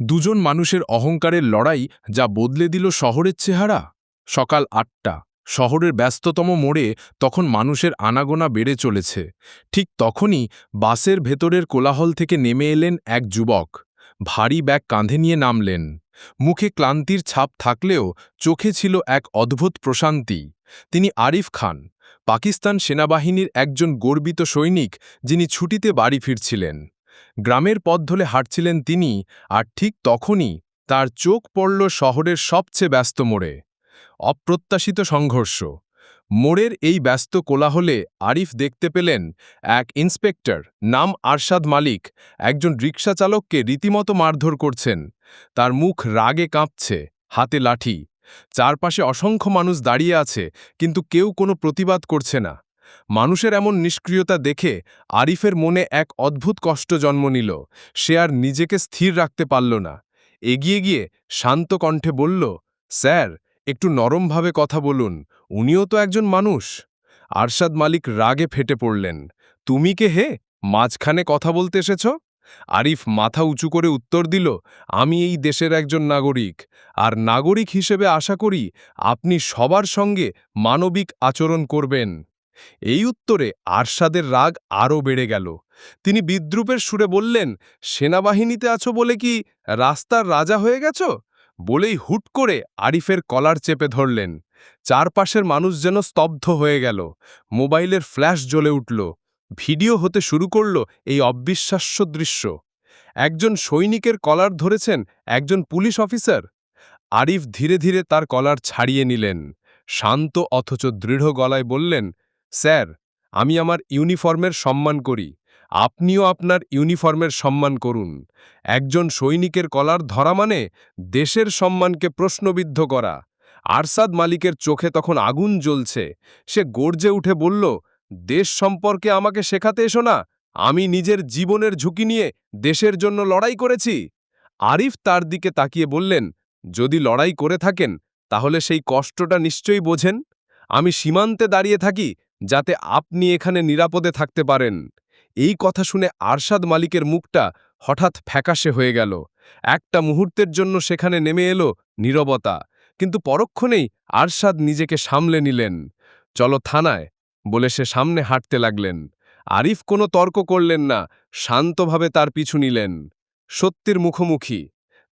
দুজন মানুষের অহংকারের লড়াই যা বদলে দিল শহরের চেহারা। সকাল আটটা, শহরের ব্যস্ততম মোড়ে তখন মানুষের আনাগোনা বেড়ে চলেছে। ঠিক তখনই বাসের ভেতরের কোলাহল থেকে নেমে এলেন এক যুবক। ভারী ব্যাগ কাঁধে নিয়ে নামলেন। মুখে ক্লান্তির ছাপ থাকলেও চোখে ছিল এক অদ্ভুত প্রশান্তি। তিনি আরিফ খান, পাকিস্তান সেনাবাহিনীর একজন গর্বিত সৈনিক যিনি ছুটিতে বাড়ি ফিরছিলেন। গ্রামের পথ ধরে হাঁটছিলেন তিনি, আর ঠিক তখনই তার চোখ পড়ল শহরের সবচেয়ে ব্যস্ত মোড়ে। অপ্রত্যাশিত সংঘর্ষ। মোড়ের এই ব্যস্ত কোলাহলে আরিফ দেখতে পেলেন এক ইন্সপেক্টর নাম আরশাদ মালিক, একজন রিক্সা চালককে রীতিমতো মারধর করছেন। তার মুখ রাগে কাঁপছে, হাতে লাঠি। চারপাশে অসংখ্য মানুষ দাঁড়িয়ে আছে, কিন্তু কেউ কোনো প্রতিবাদ করছে না। মানুষের এমন নিষ্ক্রিয়তা দেখে আরিফের মনে এক অদ্ভুত কষ্ট জন্ম নিল। সে আর নিজেকে স্থির রাখতে পারল না। এগিয়ে গিয়ে শান্ত কণ্ঠে বলল, স্যার, একটু নরমভাবে কথা বলুন। উনিও তো একজন মানুষ। আরশাদ মালিক রাগে ফেটে পড়লেন, তুমি কে হে? মাঝখানে কথা বলতে এসেছ? আরিফ মাথা উঁচু করে উত্তর দিল, আমি এই দেশের একজন নাগরিক। আর নাগরিক হিসেবে আশা করি আপনি সবার সঙ্গে মানবিক আচরণ করবেন। এই উত্তরে আরশাদের রাগ আরও বেড়ে গেল। তিনি বিদ্রুপের সুরে বললেন, সেনাবাহিনীতে আছো বলে কি রাস্তার রাজা হয়ে গেছ? বলেই হুট করে আরিফের কলার চেপে ধরলেন। চারপাশের মানুষ যেন স্তব্ধ হয়ে গেল। মোবাইলের ফ্ল্যাশ জ্বলে উঠল। ভিডিও হতে শুরু করল এই অবিশ্বাস্য দৃশ্য। একজন সৈনিকের কলার ধরেছেন একজন পুলিশ অফিসার। আরিফ ধীরে ধীরে তার কলার ছাড়িয়ে নিলেন। শান্ত অথচ দৃঢ় গলায় বললেন স্যার, আমি আমার ইউনিফর্মের সম্মান করি। আপনিও আপনার ইউনিফর্মের সম্মান করুন। একজন সৈনিকের কলার ধরা মানে দেশের সম্মানকে প্রশ্নবিদ্ধ করা। আরসাদ মালিকের চোখে তখন আগুন জ্বলছে। সে গর্জে উঠে বলল, দেশ সম্পর্কে আমাকে শেখাতে এসো না। আমি নিজের জীবনের ঝুঁকি নিয়ে দেশের জন্য লড়াই করেছি। আরিফ তার দিকে তাকিয়ে বললেন, যদি লড়াই করে থাকেন, তাহলে সেই কষ্টটা নিশ্চয়ই বোঝেন। আমি সীমান্তে দাঁড়িয়ে থাকি যাতে আপনি এখানে নিরাপদে থাকতে পারেন। এই কথা শুনে আরশাদ মালিকের মুখটা হঠাৎ ফ্যাকাশে হয়ে গেল। একটা মুহূর্তের জন্য সেখানে নেমে এলো নীরবতা। কিন্তু পরক্ষণেই আরশাদ নিজেকে সামলে নিলেন। চলো থানায়, বলে সে সামনে হাঁটতে লাগলেন। আরিফ কোনো তর্ক করলেন না, শান্তভাবে তার পিছু নিলেন। সত্যির মুখোমুখি।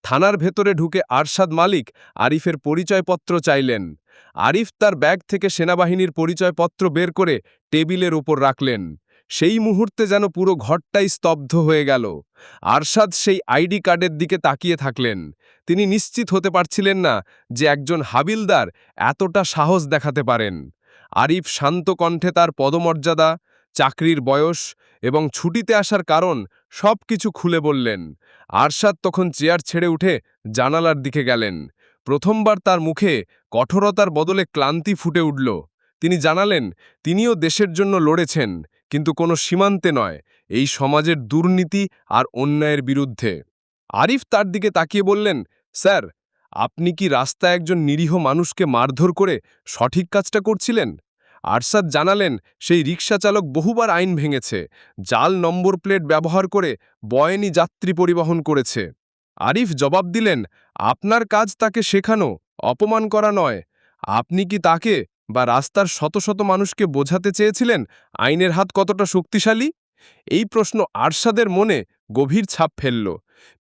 থানার ভেতরে ঢুকে আরশাদ মালিক আরিফের পরিচয়পত্র চাইলেন। আরিফ তার ব্যাগ থেকে সেনাবাহিনীর পরিচয়পত্র বের করে টেবিলের উপর রাখলেন। সেই মুহূর্তে যেন পুরো ঘরটাই স্তব্ধ হয়ে গেল। আরশাদ সেই আইডি কার্ডের দিকে তাকিয়ে থাকলেন। তিনি নিশ্চিত হতে পারছিলেন না যে একজন হাবিলদার এতটা সাহস দেখাতে পারেন। আরিফ শান্ত কণ্ঠে তার পদমর্যাদা, চাকরির বয়স এবং ছুটিতে আসার কারণ সব কিছু খুলে বললেন। আরশাদ তখন চেয়ার ছেড়ে উঠে জানালার দিকে গেলেন। প্রথমবার তার মুখে কঠোরতার বদলে ক্লান্তি ফুটে উঠল। তিনি জানালেন, তিনিও দেশের জন্য লড়েছেন, কিন্তু কোনো সীমান্তে নয়, এই সমাজের দুর্নীতি আর অন্যায়ের বিরুদ্ধে। আরিফ তার দিকে তাকিয়ে বললেন, স্যার, আপনি কি রাস্তায় একজন নিরীহ মানুষকে মারধর করে সঠিক কাজটা করছিলেন? আরশাদ জানালেন, সেই রিক্সা চালক বহুবার আইন ভেঙেছে, জাল নম্বর প্লেট ব্যবহার করে বয়নি যাত্রী পরিবহন করেছে। আরিফ জবাব দিলেন, আপনার কাজ তাকে শেখানো, অপমান করা নয়। আপনি কি তাকে বা রাস্তার শত শত মানুষকে বোঝাতে চেয়েছিলেন আইনের হাত কতটা শক্তিশালী? এই প্রশ্ন আরশাদের মনে গভীর ছাপ ফেলল।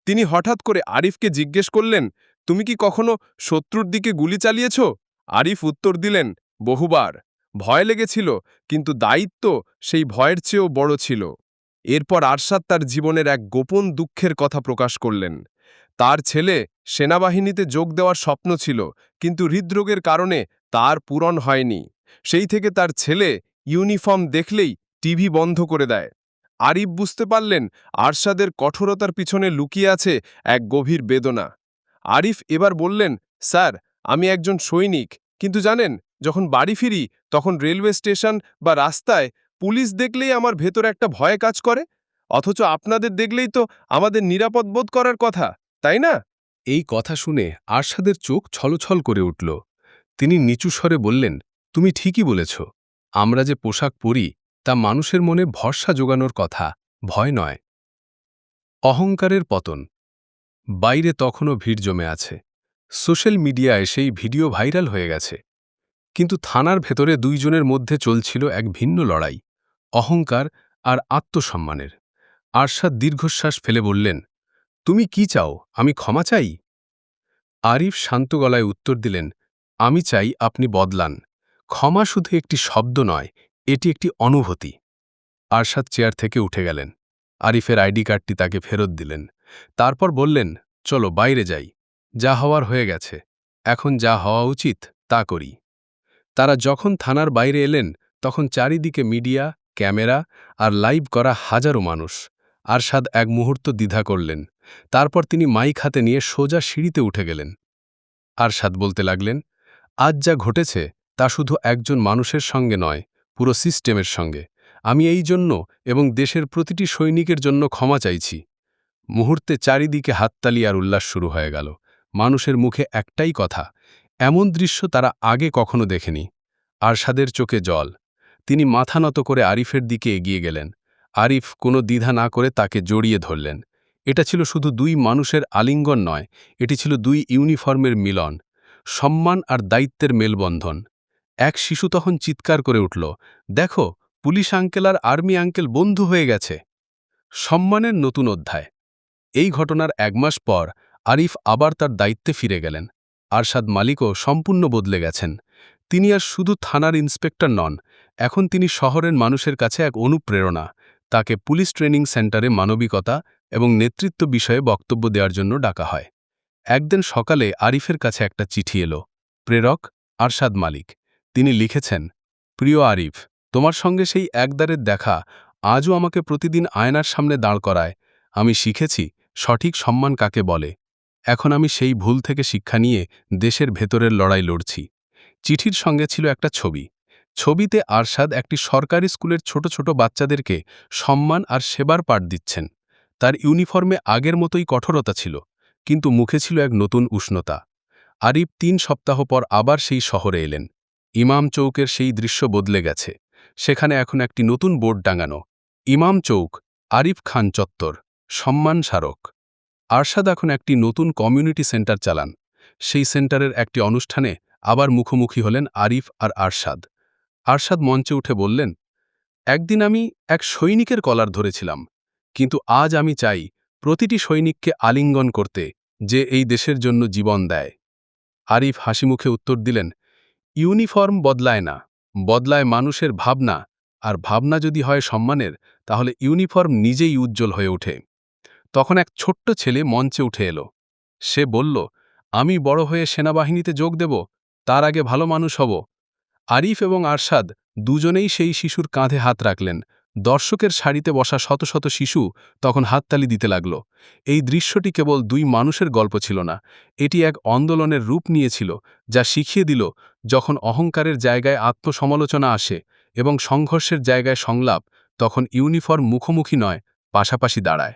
তিনি হঠাৎ করে আরিফকে জিজ্ঞেস করলেন, তুমি কি কখনো শত্রুর দিকে গুলি চালিয়েছ? আরিফ উত্তর দিলেন, বহুবার। ভয় লেগেছিল, কিন্তু দায়িত্ব সেই ভয়ের চেয়েও বড় ছিল। এরপর আরশাদ তার জীবনের এক গোপন দুঃখের কথা প্রকাশ করলেন। তার ছেলে সেনাবাহিনীতে যোগ দেওয়ার স্বপ্ন ছিল, কিন্তু হৃদরোগের কারণে তার পূরণ হয়নি। সেই থেকে তার ছেলে ইউনিফর্ম দেখলেই টিভি বন্ধ করে দেয়। আরিফ বুঝতে পারলেন আরশাদের কঠোরতার পিছনে লুকিয়ে আছে এক গভীর বেদনা। আরিফ এবার বললেন, স্যার, আমি একজন সৈনিক, কিন্তু জানেন, যখন বাড়ি ফিরি, তখন রেলওয়ে স্টেশন বা রাস্তায় পুলিশ দেখলেই আমার ভেতর একটা ভয় কাজ করে, অথচ আপনাদের দেখলেই তো আমাদের নিরাপদ বোধ করার কথা। তাই না? এই কথা শুনে আরশাদের চোখ ছলছল করে উঠল। তিনি নিচু স্বরে বললেন, তুমি ঠিকই বলেছ। আমরা যে পোশাক পরি, তা মানুষের মনে ভরসা জোগানোর কথা, ভয় নয়। অহংকারের পতন। বাইরে তখনও ভিড় জমে আছে। সোশ্যাল মিডিয়ায় সেই ভিডিও ভাইরাল হয়ে গেছে। কিন্তু থানার ভেতরে দুইজনের মধ্যে চলছিল এক ভিন্ন লড়াই, অহংকার আর আত্মসম্মানের। আরশাদ দীর্ঘশ্বাস ফেলে বললেন তুমি কি চাও? আমি ক্ষমা চাই? আরিফ শান্ত গলায় উত্তর দিলেন, আমি চাই আপনি বদলান। ক্ষমা শুধু একটি শব্দ নয়, এটি একটি অনুভূতি। আরশাদ চেয়ার থেকে উঠে গেলেন। আরিফের আইডি কার্ডটি তাকে ফেরত দিলেন। তারপর বললেন, চলো বাইরে যাই। যা হওয়ার হয়ে গেছে। এখন যা হওয়া উচিত, তা করি। তারা যখন থানার বাইরে এলেন, তখন চারিদিকে মিডিয়া, ক্যামেরা আর লাইভ করা হাজারো মানুষ। আরশাদ এক মুহূর্ত দ্বিধা করলেন, তারপর তিনি মাইক হাতে নিয়ে সোজা সিঁড়িতে উঠে গেলেন। আরশাদ বলতে লাগলেন, আজ যা ঘটেছে তা শুধু একজন মানুষের সঙ্গে নয়, পুরো সিস্টেমের সঙ্গে। আমি এই জন্য এবং দেশের প্রতিটি সৈনিকের জন্য ক্ষমা চাইছি। মুহূর্তে চারিদিকে হাততালি আর উল্লাস শুরু হয়ে গেল। মানুষের মুখে একটাই কথা, এমন দৃশ্য তারা আগে কখনো দেখেনি। আরশাদের চোখে জল। তিনি মাথা নত করে আরিফের দিকে এগিয়ে গেলেন। আরিফ কোনো দ্বিধা না করে তাকে জড়িয়ে ধরলেন। এটা ছিল শুধু দুই মানুষের আলিঙ্গন নয়, এটি ছিল দুই ইউনিফর্মের মিলন, সম্মান আর দায়িত্বের মেলবন্ধন। এক শিশু তখন চিৎকার করে উঠল, দেখো, পুলিশ আঙ্কেল আর আর্মি আঙ্কেল বন্ধু হয়ে গেছে। সম্মানের নতুন অধ্যায়। এই ঘটনার এক মাস পর আরিফ আবার তার দায়িত্বে ফিরে গেলেন। আরশাদ মালিকও সম্পূর্ণ বদলে গেছেন। তিনি আর শুধু থানার ইন্সপেক্টর নন, এখন তিনি শহরের মানুষের কাছে এক অনুপ্রেরণা। তাকে পুলিশ ট্রেনিং সেন্টারে মানবিকতা এবং নেতৃত্ব বিষয়ে বক্তব্য দেওয়ার জন্য ডাকা হয়। একদিন সকালে আরিফের কাছে একটা চিঠি এলো। প্রেরক আরশাদ মালিক। তিনি লিখেছেন, প্রিয় আরিফ, তোমার সঙ্গে সেই একদারের দেখা আজও আমাকে প্রতিদিন আয়নার সামনে দাঁড় করায়। আমি শিখেছি সঠিক সম্মান কাকে বলে। এখন আমি সেই ভুল থেকে শিক্ষা নিয়ে দেশের ভেতরের লড়াই লড়ছি। চিঠির সঙ্গে ছিল একটা ছবি। ছবিতে আরশাদ একটি সরকারি স্কুলের ছোট ছোট বাচ্চাদেরকে সম্মান আর সেবার পাঠ দিচ্ছেন। তার ইউনিফর্মে আগের মতোই কঠোরতা ছিল, কিন্তু মুখে ছিল এক নতুন উষ্ণতা। আরিফ তিন সপ্তাহ পর আবার সেই শহরে এলেন। ইমাম চৌকের সেই দৃশ্য বদলে গেছে। সেখানে এখন একটি নতুন বোর্ড ডাঙানো ইমাম চৌক, আরিফ খান চত্বর, সম্মান স্মারক। আরশাদ এখন একটি নতুন কমিউনিটি সেন্টার চালান। সেই সেন্টারের একটি অনুষ্ঠানে আবার মুখোমুখি হলেন আরিফ আর আরশাদ। আরশাদ মঞ্চে উঠে বললেন, একদিন আমি এক সৈনিকের কলার ধরেছিলাম, কিন্তু আজ আমি চাই প্রতিটি সৈনিককে আলিঙ্গন করতে যে এই দেশের জন্য জীবন দেয়। আরিফ হাসিমুখে উত্তর দিলেন, ইউনিফর্ম বদলায় না, বদলায় মানুষের ভাবনা, আর ভাবনা যদি হয় সম্মানের, তাহলে ইউনিফর্ম নিজেই উজ্জ্বল হয়ে ওঠে। তখন এক ছোট্ট ছেলে মঞ্চে উঠে এলো। সে বলল, আমি বড় হয়ে সেনাবাহিনীতে যোগ দেব, তার আগে ভালো মানুষ হব আরিফ এবং আরশাদ দুজনেই সেই শিশুর কাঁধে হাত রাখলেন। দর্শকের সারিতে বসা শত শত শিশু তখন হাততালি দিতে লাগল। এই দৃশ্যটি কেবল দুই মানুষের গল্প ছিল না, এটি এক আন্দোলনের রূপ নিয়েছিল, যা শিখিয়ে দিল যখন অহংকারের জায়গায় আত্মসমালোচনা আসে এবং সংঘর্ষের জায়গায় সংলাপ, তখন ইউনিফর্ম মুখোমুখি নয়, পাশাপাশি দাঁড়ায়।